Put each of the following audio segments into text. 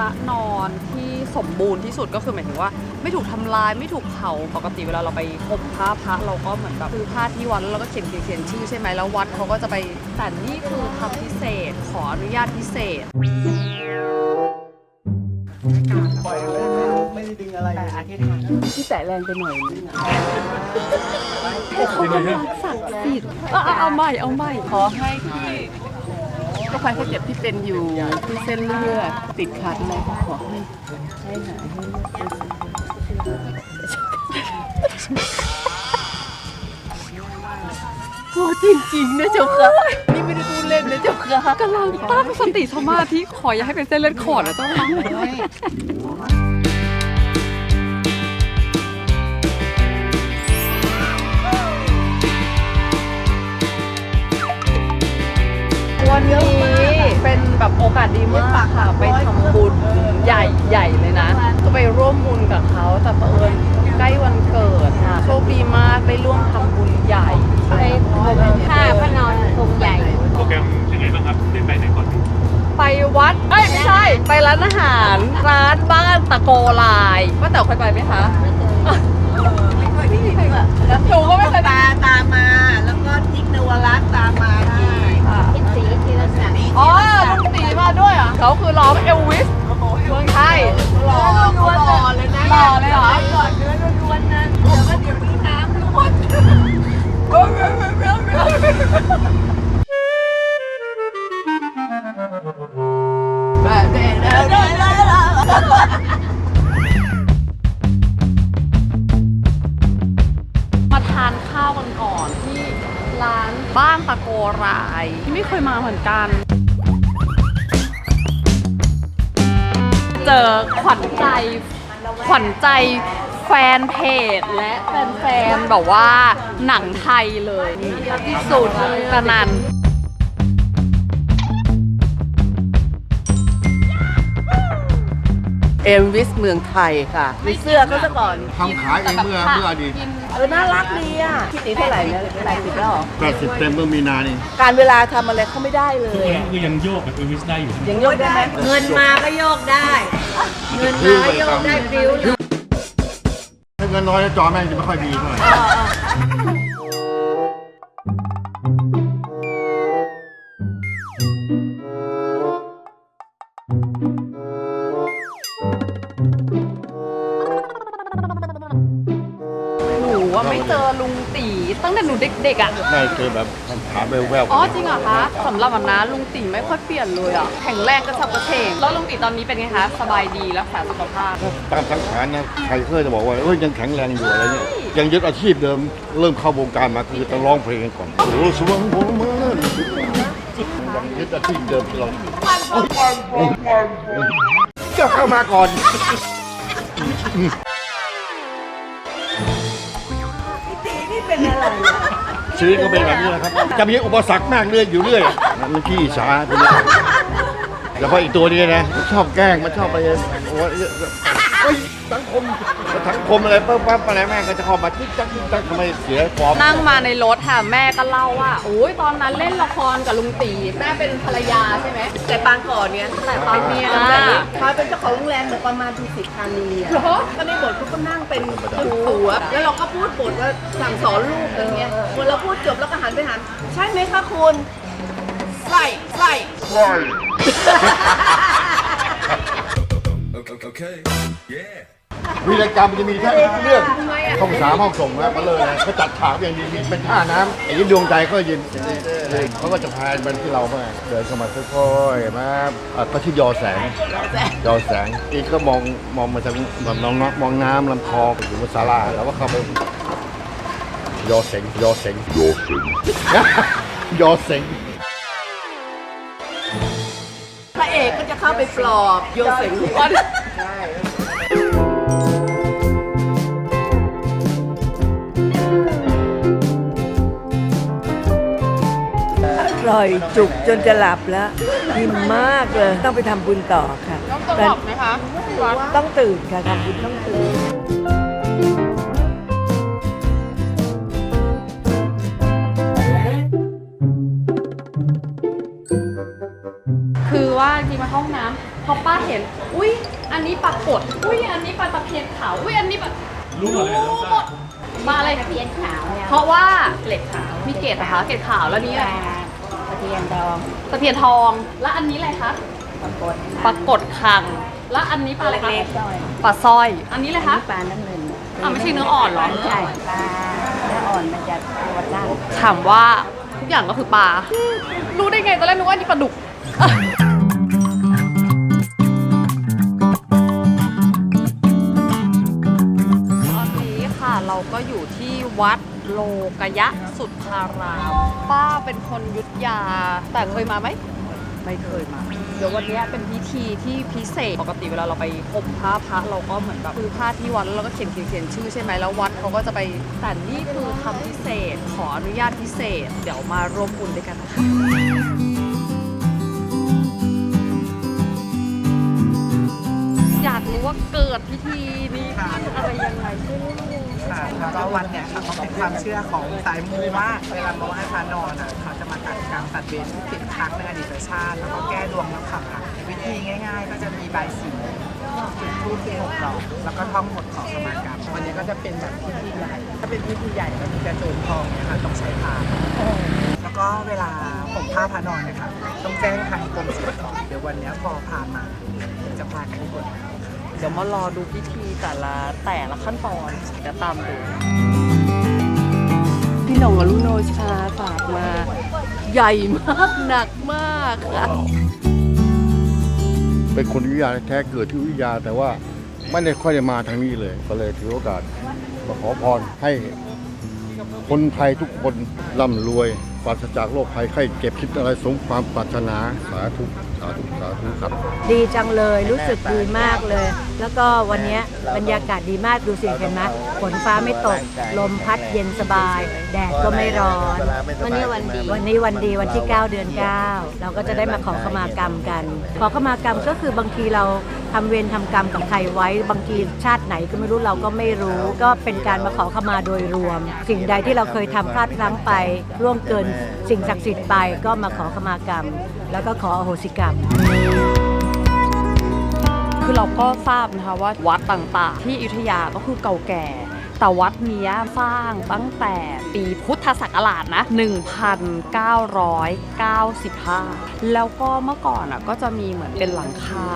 ระนอนที่สมบูรณ์ที่สุดก็คือหมายถึงว่า ไม่ถูกทำลายไม่ถูกเผาปกติเวลาเราไปห่มผ้าพระเราก็เหมือนแบบคือผ้าที่วัดแล้วเราก็เขียนเขียนเขียนชื่อใช่ไหมแล้ววัดเขาก็จะไปแต่นี่คือทำพิเศษ ขออนุญาตพิเศษที่แตะแรงไปหน่อยนึงอะสักดิ์สิทธิ์เอาเอาเอาใหม่เอาใหม่ขอให้ที่ ก็ภัยแค่เจ็บที่เป็นอยู่ที่เส้นเลือดติดขัดอะไรก็ขอให้ให้หายให้เลือดไปโอ้จริงๆนะเจ้าค่ะ นี่ไม่ได้พูดเล่นนะเจ้าค่ะกำลังตั้งสติสมาธิขออย่าให้เป็นเส้นเลือดขอดนะเจ้าค่ะวันนี้เป็น แบบโอกาสดีมากค่ะ ไปทำบุญใหญ่ใหญ่เลยนะ ก็ไปร่วมบุญกับเขาแต่เผอิญใกล้วันเกิดค่ะโชคดีมากได้ร่วมทำบุญใหญ่ไปผ้าพระนอนคงใหญ่โปรแกรมยังไงบ้างครับได้ไปไหนก่อนดีไปวัดเอ้ยไม่ใช่ ไปร้านอาหาร ร้านบ้านตะโกลายว่าแต่เคยไปไหมคะไม่ ไม่เคยมาเหมือนกัน เจอขวัญใจ ขวัญใจแฟนเพจและแฟนๆแบบว่าหนังไทยเลยที่สุดตะนัน เอ็มวิสเมืองไทยค่ะมีเสื้อเขาซะก่อนทำขายเองเมื่อเมื่ออดีตเออน่ารักดีอะพี่ตีเท่าไหร่เนี่ยแปดสิบแล้วเหรอ80เต็มเมื่อมีนานี่การเวลาทำอะไรเขาไม่ได้เลยคือยังโยกกับเอวิสได้อยู่ ยังโยกได้ไหมเงินมาก็โยกได้ เงินมาก็โยกได้ฟิวเลย ถ้าเงินน้อยจอแม่งจะไม่ค่อยดีเท่าไหร่ห เจอลุงตีตั้งแต่หนูเด็กๆอะน่าจะเจอแบบถามแววๆอ๋อจริงเหรอคะสำหรับวันนะลุงตีไม่ค่อยเปลี่ยนเลยอะแข็งแรงกระฉับกระเฉงแล้วลุงตีตอนนี้เป็นไงคะสบายดีรักษาสุขภาพ ตามสังขารนะใครเคยจะบอกว่าเอ้ยยังแข็งแรงอยู่อะไรเนี่ยยังยึดอาชีพเดิมเริ่มเข้าวงการมาคือจะร้องเพลงก่อนโอ้สวงผมมายังยึดอาชีพเดิมที่เราก็เข้ามาก่อน ซื้อก็เป็นแบบนี้นะครับ จะมีอุปสรรคมากเรื่อยอยู่เรื่อยมันขี้สาทีนี้แล้วก็อีกตัวนี้นะมันชอบแกล้งมันชอบไปโอ้ย สังคมสังคมอะไรปั๊บปั๊บอะไรแม่งก็จะเข้ามาจิ๊กจักจิ๊กจักทำไมเสียฟอร์มนั่งมาในรถค่ะแม่ก็เล่าว่าโอ้ยตอนนั้นเล่นละครกับลุงตีแม่เป็นภรรยาใช่ไหมแต่ปางก่อนเนี่ยแต่ตอนเนี้ยเขาเป็นเจ้าของโรงแรมเหมือนประมาณทุสิตธานีอะก็ในบทเขาก็นั่งเป็นตัวแล้วเราก็พูดบทว่าสั่งสอนลูกอย่างเงี้ยพอเราพูดจบแล้วก็หันไปหันใช่ไหมคะคุณใส่ใส่ Okay. Yeah. วีรกรรมมันจะมีแค่เรื่องห้องสามห้องส่งนะมาเลยนะเขาจัดฉากอย่างดีมีเป็นท่าน้ำไอ้ยี่ดวงใจก็ยืนเขาก็จะพายมันที่เรามาเดินเข้ามาค่อยๆมาอะก็ชื่อยอแสงยอแสงอีกก็มองมองมาทางแบบมองน้ำมองน้ำลำคลองอยู่บนศาลาแล้วก็เข้าไปยอเสงยอเสงยอเสงยอเสงพระเอกก็จะเข้าไปปลอบโยเสงล้วน ร่อยจุกจนจะหลับแล้วอิ่มมากเลย ต้องไปทำบุญต่อค่ะ ต้องบอกไหมคะต้องตื่นค่ะทำบุญต้องตื่นคือว่าจริงๆมาห้องน้ำพอป้าเห็น อุ้ยอันนี้ปลากดอุ้ยอันนี้ปลาตะเพียนขาวอุ้ยอันนี้ปลารู้หมดเลยรู้หมดมาอะไรตะเพียนขาวเนี่ยเพราะว่าเกล็ดขาวมีเกล็ดนะคะเกล็ดขาวแล้วนี่ปอะไรลาตะ เพียนทองตะเพียนทอง แล้วอันนี้อะไรคะปรากฏปลากดคัง แล้วอันนี้ปลาอะไรคะเล็กๆจ้อยปลาสร้อย อันนี้เลยคะ ปลาน้ำเงินอะไม่ใช่เนื้ออ่อนเหรอ ใช่ปลาเนื้ออ่อนมันจะตัวตั้งถามว่าทุกอย่างก็คือปลา รู้ได้ไงตอนแรกนึกว่านี่ปลาดุก ตอนนี้ค่ะเราก็อยู่ที่วัด โลกยะสุทธารามป้าเป็นคนยุทธยา แต่เคยมาไหม ไม่เคยมา เดี๋ยววันนี้เป็นพิธีที่พิเศษ ปกติเวลาเราไปห่มผ้าพระเราก็เหมือนแบบคือผ้าที่วัดแล้วเราก็เขียนเขียนเขียนชื่อใช่ไหมแล้ววัดเขาก็จะไปแต่นี่คือทำพิเศษ ขออนุญาตพิเศษ เดี๋ยวมาร่วมบุญด้วยกันนะคะอยากรู้ว่าเกิดพิธีนี้ขึ้นอะไรยังไงช่วยเล่า ค่ะแล้วก็วันเนี่ยค่ะเขาเป็นความเชื่อของสายมูว่าเวลามาไหว้พระนอนอะเขาจะมาตัดกรรมตัดเวรทุกสิบครั้งในอดีตชาติ แล้วก็แก้ดวงแล้วค่ะวิธีง่าย ๆ ก็จะมีใบายสีจุดทูบที่หกดอกแล้วก็ท่องบทของสมากรรมวันนี้ก็จะเป็นแบบพิธีใหญ่ ถ้าเป็นพิธีใหญ่ก็มีกระโจนทองเนี่ยค่ะต้องใช้พานแล้วก็เวลาผมผ้าพระนอนนะคะต้องแจ้งทางกรมศิลป์ก่อนเดี๋ยววันนี้พอพานมาจะพากันกดน้ำค่ะ เดี๋ยวมารอดูพิธีแต่ละแต่ละขั้นตอนเดี๋ยวตามดูพี่หน่องอรุโนชาฝากมา ใหญ่มากหนักมากค่ะเป็นคนวิทยาแท้เกิดที่วิทยาแต่ว่าไม่ได้ค่อยได้มาทางนี้เลย ก็เลยถือโอกาสมาขอพรให้คนไทยทุกคนร่ำรวยปราศจากโรคภัยไข้เจ็บคิดอะไรสมความปรารถนาสาธุ สาธุสาธุครับดีจังเลยรู้สึกดีมากเลย แล้วก็วันนี้บรรยากาศดีมากดูสิเห็นไหมฝนฟ้าไม่ตก ลมพัดเย็นสบาย แดดก็ไม่ร้อน วันนี้วันดี วันนี้วันดีวันที่ 9 เดือน 9 เราก็จะได้มาขอขมากรรมกัน ขอขมากรรมก็คือบางทีเราทำเวรทำกรรมกับใครไว้ บางทีชาติไหนก็ไม่รู้เราก็ไม่รู้ ก็เป็นการมาขอขมาโดยรวม สิ่งใดที่เราเคยทำพลาดพลั้งไปร่วงเกินสิ่งศักดิ์สิทธิ์ไปก็มาขอขมากรรม แล้วก็ขออโหสิกรรม คือเราก็ทราบนะคะว่าวัดต่างๆ ที่อยุธยาก็คือเก่าแก่ แต่วัดนี้สร้างตั้งแต่ปีพุทธศักราชนะ 1995 แล้วก็เมื่อก่อนอะก็จะมีเหมือนเป็นหลังคา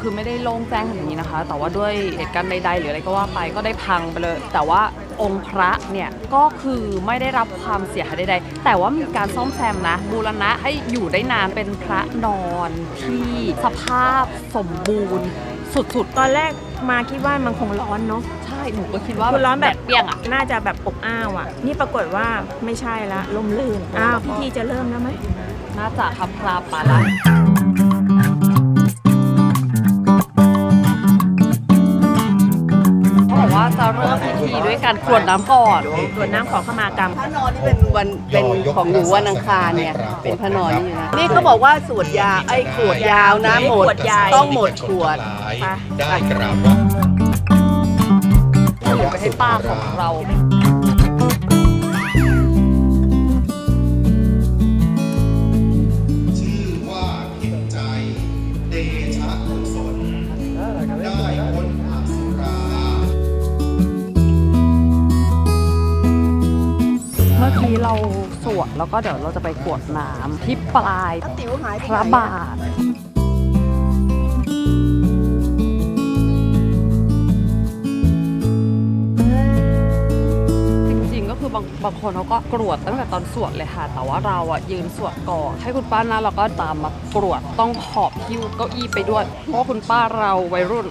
คือไม่ได้โล่งแจ้งขนาดนี้นะคะ แต่ว่าด้วยเหตุการณ์ใดๆหรืออะไรก็ว่าไปก็ได้พังไปเลย แต่ว่าองค์พระเนี่ยก็คือไม่ได้รับความเสียหายใดๆ แต่ว่ามีการซ่อมแซมนะ บูรณะให้อยู่ได้นานเป็นพระนอนที่สภาพสมบูรณ์สุดๆ ตอนแรกมาคิดว่ามันคงร้อนเนาะ หนูก็คิดว่าคือร้อนแบบเปรี้ยงอะ น่าจะแบบอบอ้าวอะ นี่ปรากฏว่าไม่ใช่ละลมลื่น อ้าวพิธีจะเริ่มแล้วไหม น่าจะคับพลาปาละเขาบอกว่าจะเริ่มพิธีด้วยการกรวดน้ำก่อนตรวจน้ำขอขมากรรม พระนอนที่เป็นวันเป็นของหนูวันอังคารเนี่ยเป็นพระนอนนี่นะนี่เขาบอกว่าสวดยาไอ้ขวดยาวนะหมดขวดใหญ่ต้องหมดขวด ได้กราบ ไหว้เดี๋ยวไปให้ป้าของเราชื่อว่าผิดใจเดชะกุศลได้พ้นอสุราเมื่อกี้เราสวดแล้วก็เดี๋ยวเราจะไปกรวดน้ำที่ปลายติ๋วหายไปพไหนระอะบาท อบางบางคนเขาก็กรวดตั้งแต่ตอนสวดเลยค่ะ แต่ว่าเราอะยืนสวดก่อนให้คุณป้านะเราก็ตามมากรวดต้องหอบหิ้วเก้าอี้ไปด้วย เพราะคุณป้าเราวัยรุ่น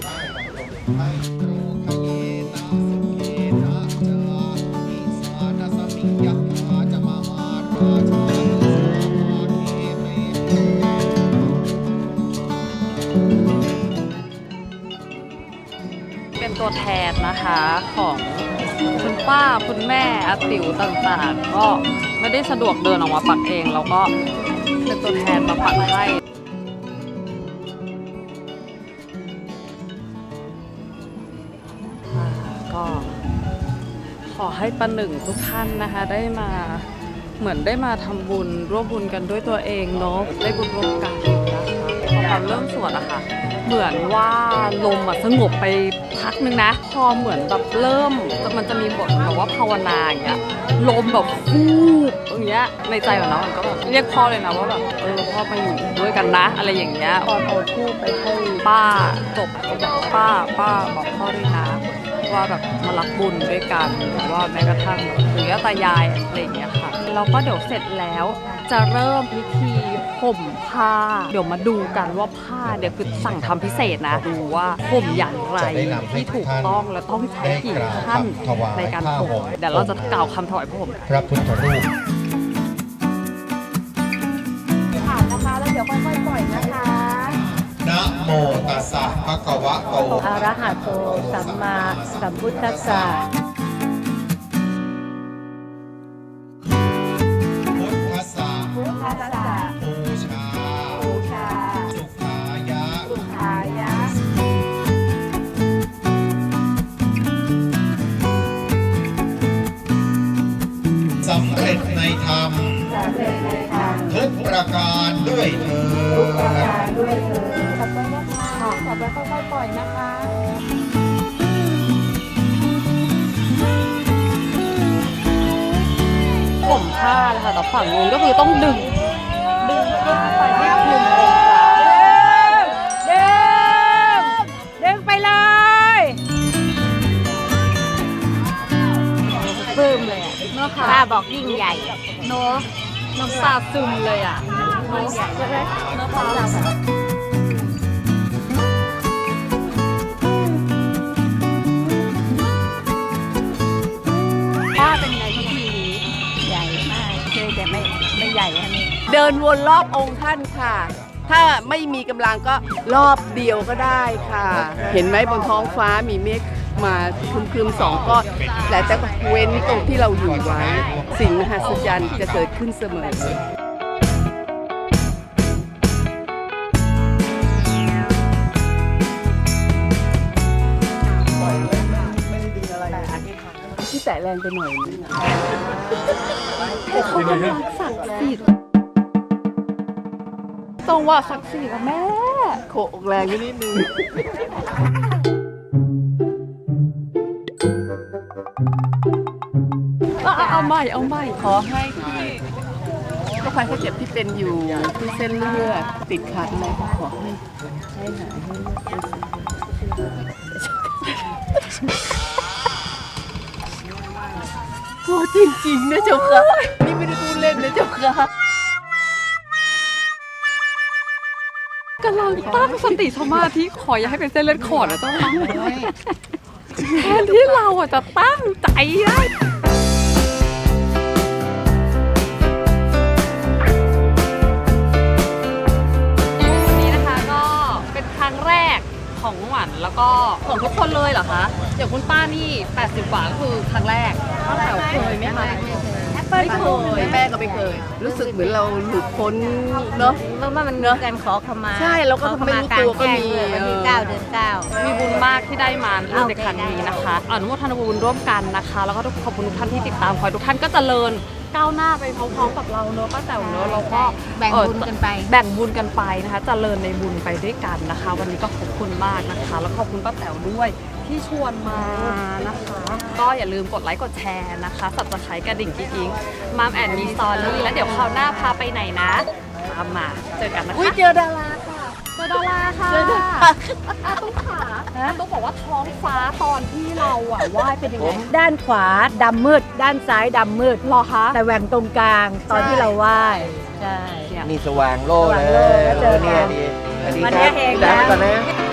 เป็นตัวแทนนะคะของ คุณป้าคุณแม่อาติ๋วต่างๆ ก็ไม่ได้สะดวกเดินออกมาปักเองเราก็เป็นตัวแทนมาปักให้อ่ก็ขอให้ประหนึ่งทุกท่านนะคะได้มาเหมือนได้มาทำบุญร่วมบุญกันด้วยตัวเองเนาะได้บุญร่วมกันนะ ตอนเริ่มสวดอะค่ะ เหมือนว่าลมอะสงบไปพักนึงนะ พอเหมือนแบบเริ่มมันจะมีบทแบบว่าภาวนาอย่างเงี้ยลมแบบฟูบอย่างเงี้ยในใจของเรามันก็แบบเรียกพ่อเลยนะว่าแบบเออพ่อมาอยู่ด้วยกันนะ อะไรอย่างเงี้ยตอนเอาทูบไปให้ป้าจบก็บอกป้าป้าบอกพ่อด้วยนะว่าแบบมารับบุญด้วยกันหรือว่าแม้กระทั่งแบบปู่ย่าตายายอะไรอย่างเงี้ยค่ะแล้วก็เดี๋ยวเสร็จแล้ว จะเริ่มพิธีห่มผ้า เดี๋ยวมาดูกันว่าผ้าเดี๋ยวคือสั่งทำพิเศษนะ ดูว่าห่มอย่างไรที่ถูกต้องและต้องใช้กี่ขั้นในการห่มเดี๋ยวเราจะกล่าวคำถวายพระห่มกันพระพุทธรูปผ่านนะคะแล้วเดี๋ยวค่อยๆปล่อยนะคะนะโมตัสสะภะคะวะโตอะระหะโตสัมมาสัมพุทธัสสะ ประการด้วยเถิดด้วยเถิดขอบคุณนะคะขอบคุณค่อยๆปล่อยนะคะห่มผ้าเลยค่ะแต่ฝั่งนู้นก็คือต้องดึง ดึงผ้าไปให้คลุมองค์พระดึง ดึงไปเลยปลื้มเลยอะเนาะค่ะป้าบอกยิ่งใหญ่ เนาะ น้ำตาซึมเลยอะเนาะใช่ไหมเนาะค่ะป้าเป็นไงพิธีนี้ใหญ่มากคือแต่ไม่ไม่ใหญ่อันนี้เดินวนรอบองค์ท่านค่ะ ถ้าไม่มีกำลังก็รอบเดียวก็ได้ค่ะ เห็นไหมบนท้องฟ้ามีเมฆ มาครึมๆสองก้อนแต่แต่เว้นตรงที่เราอยู่ไว้ สิ่งมหัศจรรย์จะเกิดขึ้นเสมอที่แตะแรงไปหน่อยนึงอะแต่เขากำลังศักดิ์สิทธิ์ตรงว่าศักดิ์ศรีกับแม่โขกแรงไปนิดนึง ใหม่เอาใหม่ขอให้ที่โรคภัยไข้เจ็บที่เป็นอยู่ที่เส้นเลือดติดขัดอะไรก็ขอให้ให้หายให้เลือดไปโอ้จริงๆนะเจ้าค่ะนี่ไม่ได้พูดเล่นนะเจ้าค่ะกำลังตั้งสติสมาธิขออย่าให้เป็นเส้นเลือดขอดนะเจ้าค่ะแทนที่เราอะจะตั้งใจได้ ของหวานแล้วก็ของทุกคนเลยเหรอคะอย่างคุณป้านี่ 80 กว่าก็คือครั้งแรกป้าแต๋วเคยไหมคะไม่เคยแม่ก็ไม่เคย รู้สึกเหมือนเราหลุดพ้นเนาะเพราะว่ามันมีการขอขมา ใช่เราก็ขอขไม่รู้ตัวก็มีลางแจ้งด้วยวันที่เออเก้าเดือนเก้ามีบุญมากที่ได้มาร่วมในครั้งนี้นะคะอนุโมทนาบุญร่วมกันนะคะ แล้วก็ขอบคุณทุกท่านที่ติดตามขอให้ทุกท่านก็เจริญ ก้าวหน้าไปพร้อมๆกับเราเนอะป้าแต๋วเนอะเราก็แบ่งบุญกันไป แบ่งบุญกันไปนะคะเจริญในบุญไปด้วยกันนะคะ วันนี้ก็ขอบคุณมากนะคะ แล้วขอบคุณป้าแต๋วด้วยที่ชวนมานะคะ ก็อย่าลืมกดไลค์กดแชร์นะคะสับสไครต์กระดิ่งกิ๊งมามแอนมีซอนนี่แล้วเดี๋ยวคราวหน้าพาไปไหนนะตามมาเจอกันนะคะอุ้ยเจอดาราค่ะ เจอดาราค่ะเจอดาราอาตุ๊กขาอาตุ๊กบอกว่าท้องฟ้าตอนที่เราอะว่ายเป็นยังไงด้านขวาดำมืด ด้านซ้ายดำมืดหรอคะแต่แหว่งตรงกลางตอนที่เราไหว้ใช่ นี่สว่างโล่สเลว่างโล่ยแล้วเจอกันเนี่ยดีสวัสดีวันคนี้รับเฮงพี่ดานะไปก่อนนะ